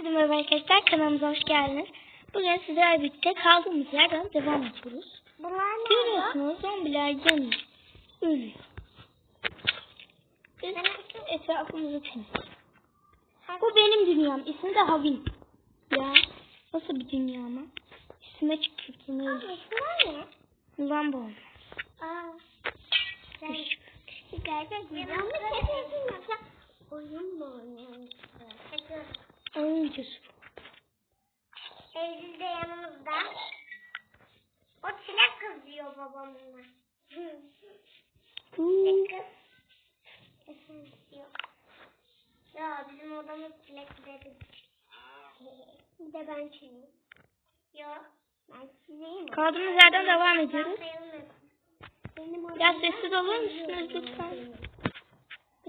Herkese merhaba arkadaşlar kanalımıza hoş geldiniz. Bugün sizlerle birlikte kaldığımız yerden devam ediyoruz. Görüyorsunuz zombiler yanıyor. Ölüyor. Biz etrafımızı temizliyoruz. Bu benim dünyam. İsmi de Havin. Ya nasıl bir dünya ama? Kimliği. bunlar ne? Lamba olmaz. Aa. Ben Küçük. gerçek bir oyun mu oynuyorsun? Oyun videosu bu. Eylül de yanımızda. O çilek kız diyor babamla. Çilek kız. Efendim diyor. Ya bizim odamız çilek dedi. Bir de ben çileyim. Yok. Ben çileyim. Kaldığımız yerden devam ediyoruz. Benim Biraz sessiz olur musunuz lütfen?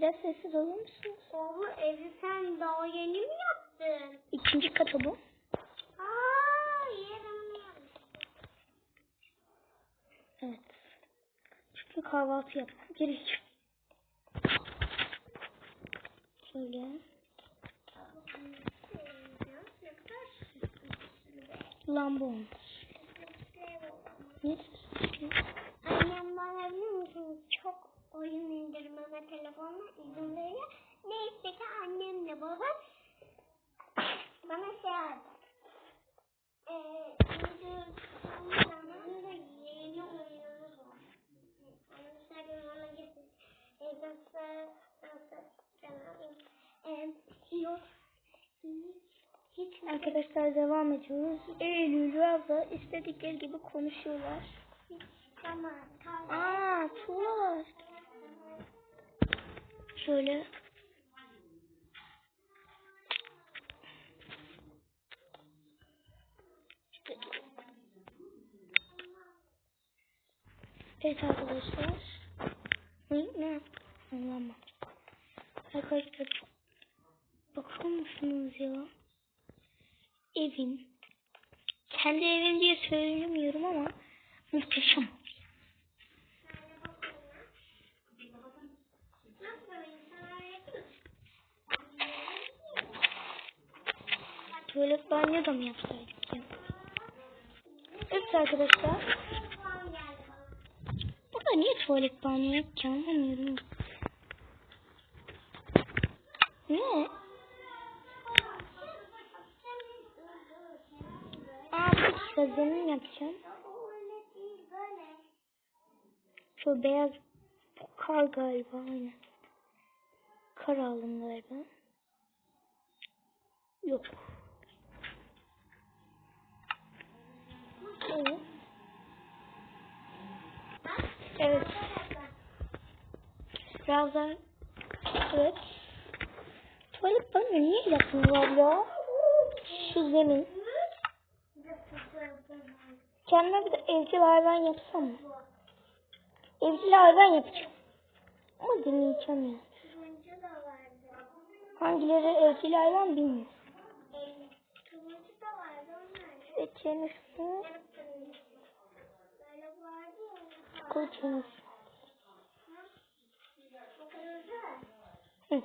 Biraz sessiz olur musunuz? Oğlum evi sen daha yeni mi yaptın? İkinci katı bu. Aa, yerim. Evet. Çünkü kahvaltı yapmam gerekiyor. Şöyle. Lamba olmuş. Ne süslü? Annem bana biliyor musunuz çok oyun indirmeme telefonla izin veriyor. Neyse ki annemle babam bana şey aldı. Zamanında yeni oyunumuz var. Nasıl nasıl. Eee yok. Hiç Arkadaşlar devam ediyoruz. Eylül abla istedikleri gibi konuşuyorlar. Tamam, tamam. Aa, tuğla. Şöyle. Evet arkadaşlar. Ne? Ne? Anlamam. Arkadaşlar. Bakar mısınız ya? Evim. Kendi evim diye söylemiyorum ama muhteşem. Tuvalet banyo da mı yapsaydık ya? Evet arkadaşlar. Burada niye tuvalet banyo yok ki anlamıyorum. Ne? Aa dakika zemin yapacağım. Şu beyaz bu kar galiba aynen. Kar aldım galiba. Yok. Evet. Evet. Daha evet. Tuvalet banyo niye yapmıyorlar ya? Şu zemin. Kendime bir de evcil hayvan yapsam mı? Evcil hayvan yapacağım. Ama deneyeceğim ya. Hangileri evcil hayvan bilmiyorum. Seçelim şunu. Koçumuz. Hı.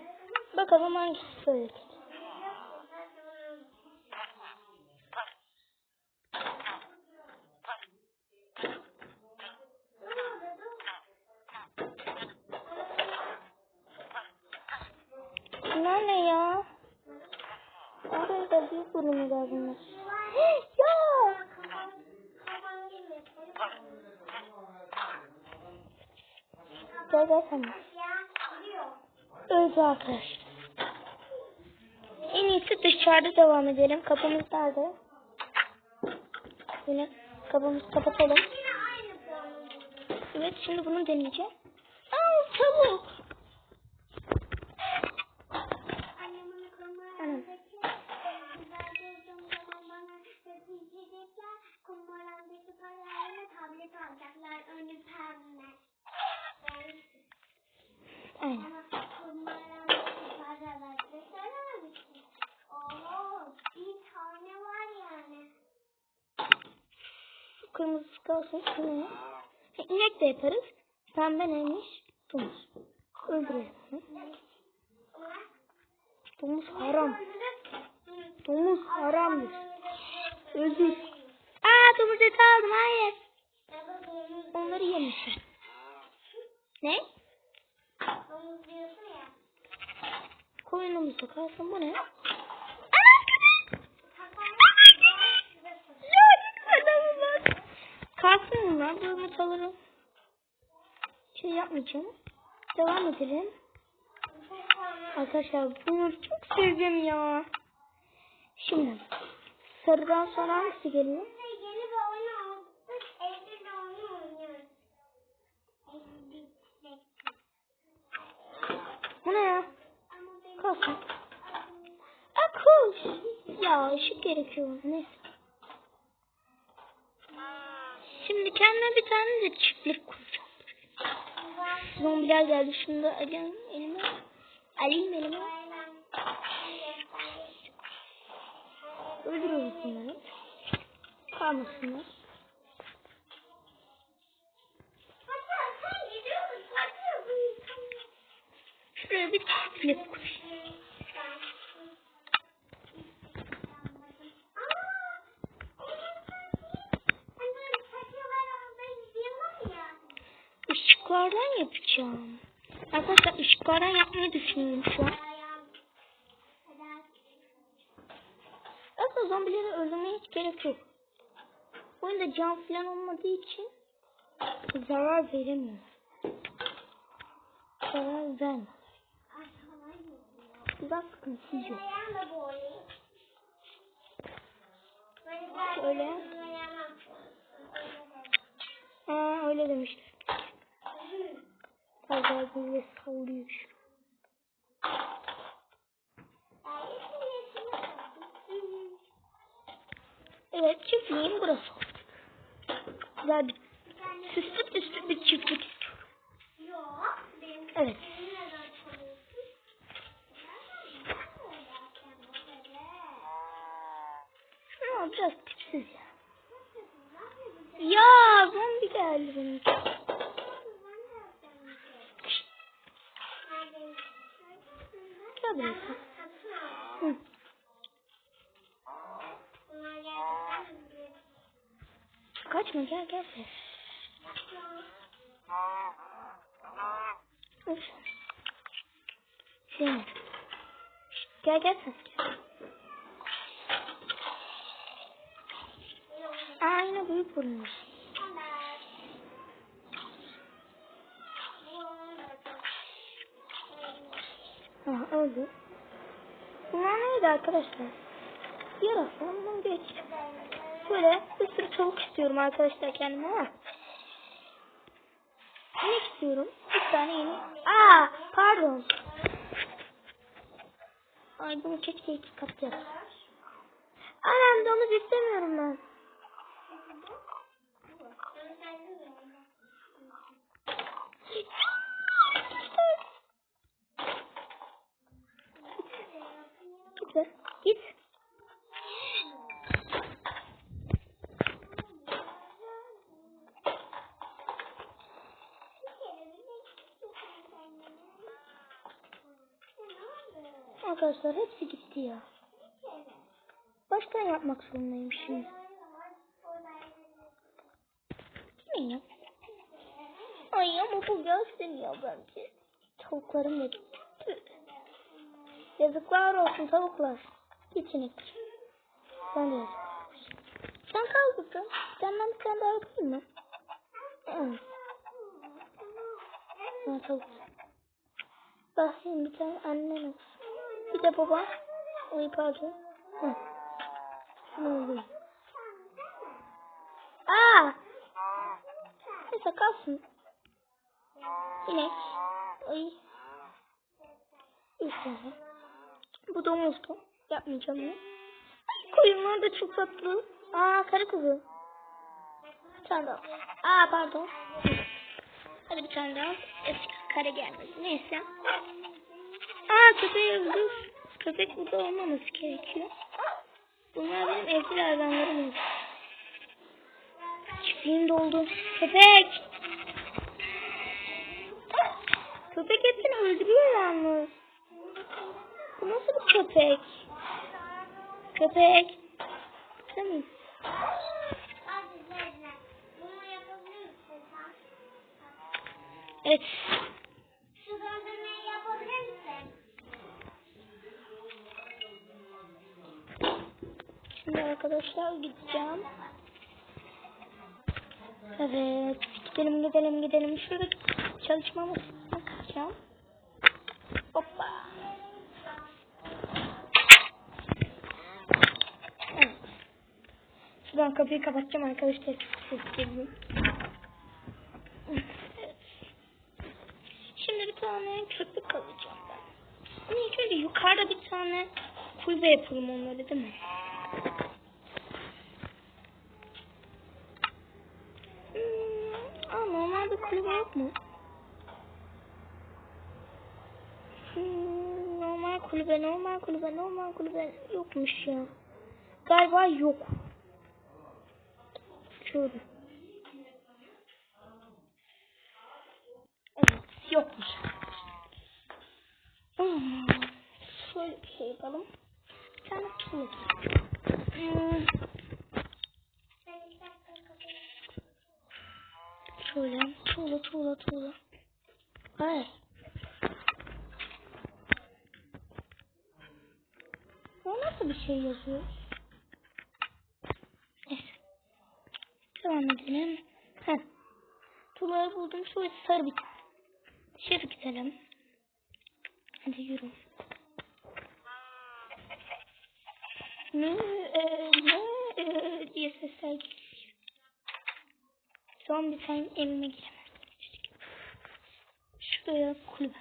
Bakalım hangisi söyledi. Bunlar ne ya? Arkadaşlar büyük burunlular bunlar. ya! De. Öldü arkadaşlar. En iyisi dışarıda devam edelim. Kapımız nerede? Yine kapımızı kapatalım. Evet şimdi bunu deneyeceğim. Aa tavuk. Anam. Kumbaramdaki paralarla tablet alacaklar önü pembe. Aynen. Ama kumbaramdaki paralar desene misin? Oo, bir tane var yani. Kırmızı kalsın. E, inek de yaparız. Pembe neymiş? Domuz. Öldürelim. Domuz haram. Domuz haramdır. Özür. Aa domuz eti aldım hayır. Onları yemişim. Ne? Domuz diyorsun ya. Koyunumuza kalsın bu ne? Kalsın bunlar. Bu yumurtaları şey yapmayacağım. Devam edelim. Arkadaşlar bunu çok sevdim ya. Şimdi sarıdan sonra hangisi geliyor? Yeni bir oyun aldık. Evde de onu oynuyoruz. Evde Bu ne ya? Kalsın. Kuş. Ya ışık gerekiyor. Neyse. Şimdi kendime bir tane de çiftlik kuracağım. Zombiler geldi. Da alayım elime. Alayım elime. Öldürürüz bunları. Kalmasınlar. Kur. Işıklardan yapacağım. Arkadaşlar ışıklardan yapmayı düşünüyorum şu an. Aslında zombileri öldürmeye hiç gerek yok. Oyunda can falan olmadığı için zarar veremiyor. Zarar vermez. Uzak sıkıntısı yok. Şöyle. Ha öyle demişler. Pazar böyle sallıyor şu. Evet çiftliğim burası. Güzel bir süslü süslü bir çiftlik istiyorum. Evet. Ama biraz tipsiz ya. Ya zombi geldi benim. Gel buraya. Hı. Kaçma gel gel. Of. Şey. Gel gel sen. Yine büyük vurmuş. Ha öldü. Bunlar neydi arkadaşlar? Yarasa ondan geç. Şöyle bir sürü tavuk istiyorum arkadaşlar kendime ama. Ne istiyorum? Bir tane yeni. Aa pardon. Ay bunu keşke iki kat yap. Anam domuz istemiyorum ben. Be. Git. Arkadaşlar hepsi gitti ya. Baştan yapmak zorundayım şimdi. Ya? Ay ama bu gösteriyor bence. Tavuklarım. Tüh. Yazıklar olsun tavuklar. İnek. Sen de olsun. Sen kal burada. Senden bir tane daha yapayım mı? Evet. Ha, tavuk. Bakayım bir tane olsun. Bir de baba. Ay pardon. Hı. Şunu alayım. Aa! Neyse kalsın. İnek. Ay. Bir tane. Bu domuzdu. Yapmayacağım bunu. Ay koyunlar da çok tatlı. Aa karı kuzu. Bir tane daha. Aa pardon. Hadi bir tane daha. Eski kare gelmedi. Neyse. Aa köpeği öldür. Köpek burada olmaması gerekiyor. Bunlar benim evcil hayvanlarım. Çiftliğim doldu. Köpek! Köpek hepsini öldürüyor yalnız. Nasıl bir köpek? Köpek. Değil mi? Evet. Şu dondurmayı yapabilir misin? Şimdi arkadaşlar gideceğim. Evet. Gidelim gidelim gidelim. Şurada çalışma masasına Şuradan kapıyı kapatacağım arkadaşlar. Şimdi bir tane köpek alacağım ben. Ama ilk yukarıda bir tane kulübe yapalım onları değil mi? Hmm, aa, normalde kulübe yok mu? Hmm, normal kulübe, normal kulübe, normal kulübe yokmuş ya. Galiba yok. Şöyle. Evet, yokmuş. Hmm, şöyle bir şey yapalım. Bir tane tuğla. Hmm, şöyle tuğla, tuğla, tuğla. Hayır. O nasıl bir şey yazıyor? Neyse. Devam edelim. Heh. Tuğlayı buldum. Şöyle sarı bir. Dışarı gidelim. Hadi yürü. Ne, e, ne e, diye sesler geliyor. Bir tane evime giremez. Şuraya kulübe.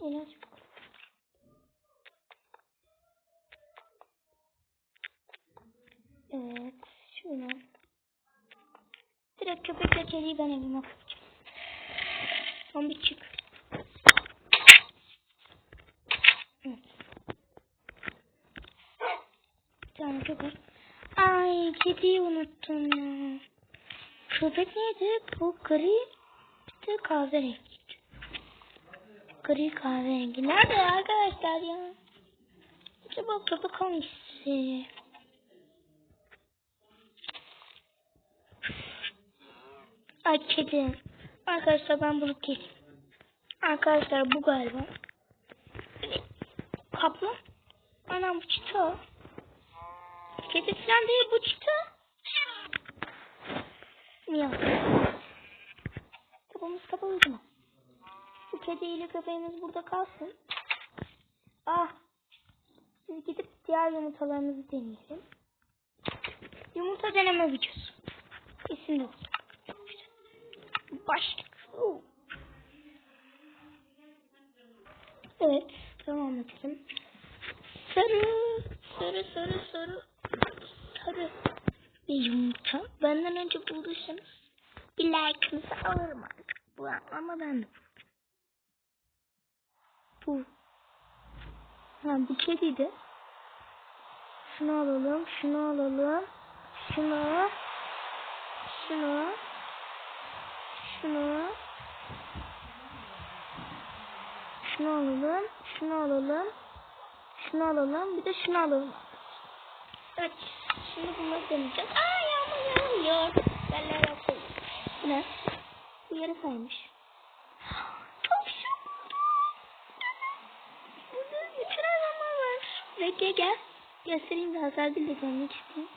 İlaç Evet. Şöyle. Direkt köpekle kediyi ben evime koyacağım. Son bir çık. Evet. Bir tane köpek. Ay kediyi unuttum ya. Köpek neydi? Bu gri. Bir de kahverengi. Gri kahverengi. Nerede arkadaşlar ya? Acaba köpek hangisi? Ay kedi. Arkadaşlar ben bunu keseyim. Arkadaşlar bu galiba. Kaplan. Anam bu çita. Kedi falan değil bu çita. Miyav. Kapımız kapalı mı? Bu kediyle köpeğimiz burada kalsın. Ah. Biz gidip diğer yumurtalarımızı deneyelim. Yumurta deneme videosu. İsim olsun. Oo. Evet. Devam edelim. Sarı. Sarı sarı sarı. Sarı. Bir yumurta. Benden önce bulduysanız bir like'ınızı alırım artık. Bu ama ben de. Bu. Ha bu kediydi. Şunu alalım. Şunu alalım. Şunu. Şunu. Şunu. Şunu alalım. Şunu alalım. Şunu alalım. Bir de şunu alalım. Evet. Şimdi bunları deneyeceğiz. Aa yağmur yağmıyor. Yerler yapalım. Bu ne? Bu yarı saymış. Bekle gel. Göstereyim de Hazar Gül de görmek istiyorum.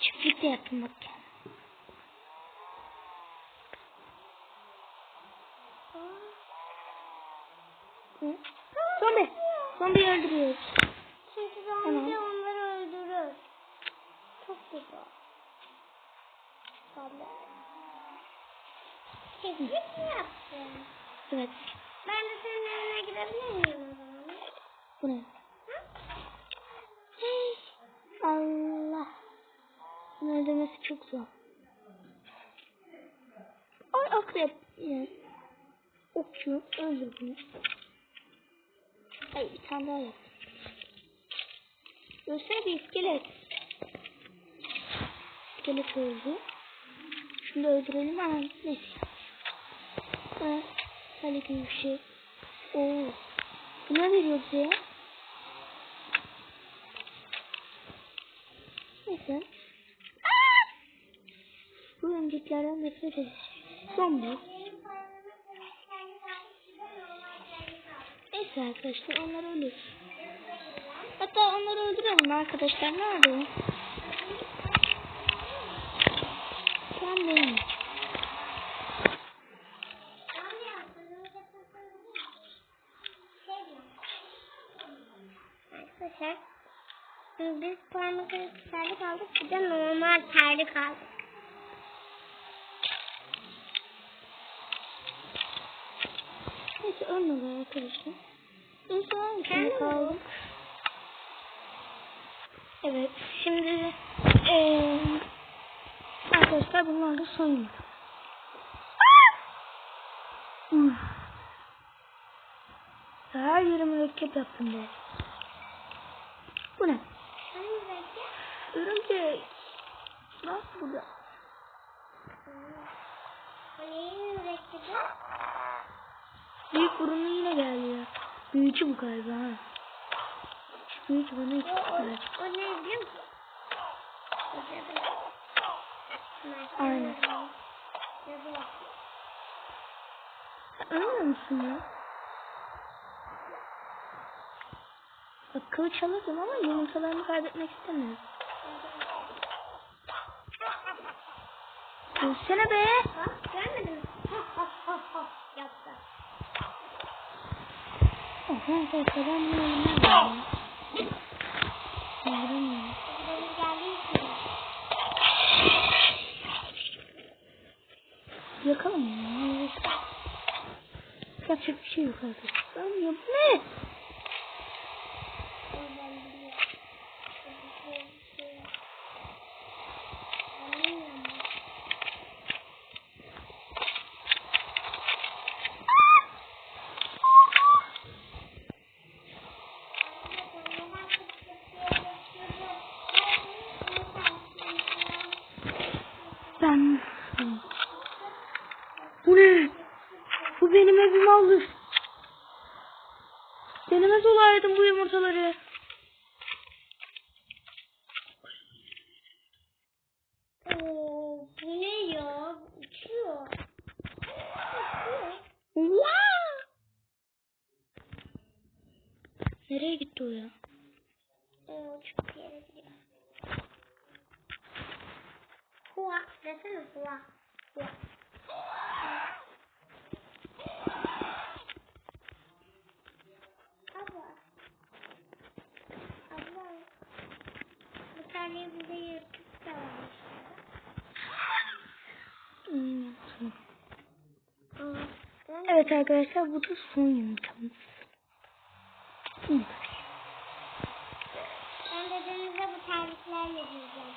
Çiftlikte yaptım bak gel. Hı? Zombi. Zombi öldürüyoruz. Çünkü Tamam. zombi onları öldürür. Çok güzel. Zombi. Çiftlik mi yaptın? Evet. Ben de senin evine girebilir miyim o zaman? Bu ne? Allah. Bunu öldürmesi çok zor. Ay akrep. Yine. Okçu. Öldür bunu. Ay bir tane daha yap. Görsene bir iskelet. İskelet öldü. Şunu da öldürelim. Ha, neyse. Ha, Böyle gibi bir şey. Oo. Bu ne veriyor bize ya? Neyse. Aa! Bu önceklerden nefret edeceğim. Zombi. Neyse arkadaşlar onlar ölür. Hatta onları öldürelim arkadaşlar. Nerede o? An benim. Arkadaşlar biz arası terlik aldık bir de normal terlik aldık. Neyse ölmedi arkadaşlar. Neyse Kendi kaldık? Evet şimdi eee arkadaşlar bunlar da son. Her yere mürekkep yaptım be. Bu ne? Örümcek. Neyin mürekkebi? Büyük burunlu yine geldi ya. Büyücü bu galiba ha. Büyücü bana hiç O, o, ne biliyor musun? Aynen. Sen Ölmüyor musun ya? Bak kılıç alırdım ama yumurtalarımı kaybetmek istemiyorum. Gülsene be. Bak görmedin mi? Ha ha ha ha yaptı. Oha arkadaşlar ben bunu elimden aldım. Öldüremiyorum. Yakalım ya. Yapacak bir şey yok arkadaşlar. Ya bu ne? Oradan biliyor. Bir şey, bir şey. Anlamıyorum ben. Ben... Bu ne? Bu benim evimi alır. Denemez olaydım bu yumurtaları. Oo, bu ne ya? Uçuyor. Uçuyor. Wow! Nereye gitti o ya? Oo, çok bir yere gidiyor. Hua, desene hua. Hua. Abla. Abla. Bu tane bize yırtık da varmış. Hmm, tamam. Aa, ben Evet arkadaşlar bu da son yumurtamız. Hmm. Ben de denize bu terliklerle gireceğim.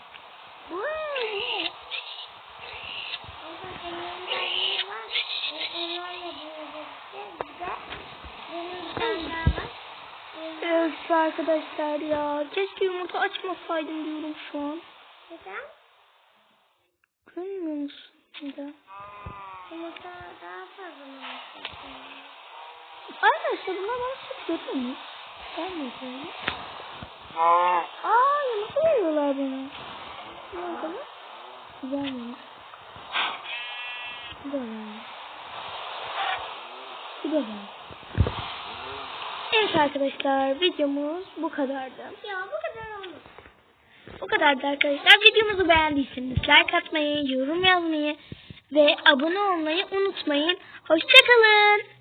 Evet arkadaşlar ya. Keşke yumurta açmasaydım diyorum şu an. Neden? Görmüyor musun? Neden? Yumurta daha fazla mı? Arkadaşlar bunlar bana süt veriyor mu? Vermiyor böyle. Aa yumurta veriyorlar bana. Ne oldu? Bu da vermiş. Bu da vermiş. Evet arkadaşlar videomuz bu kadardı. Ya bu kadar olmuş. Bu kadardı arkadaşlar. Videomuzu beğendiyseniz like atmayı, yorum yazmayı ve abone olmayı unutmayın. Hoşçakalın.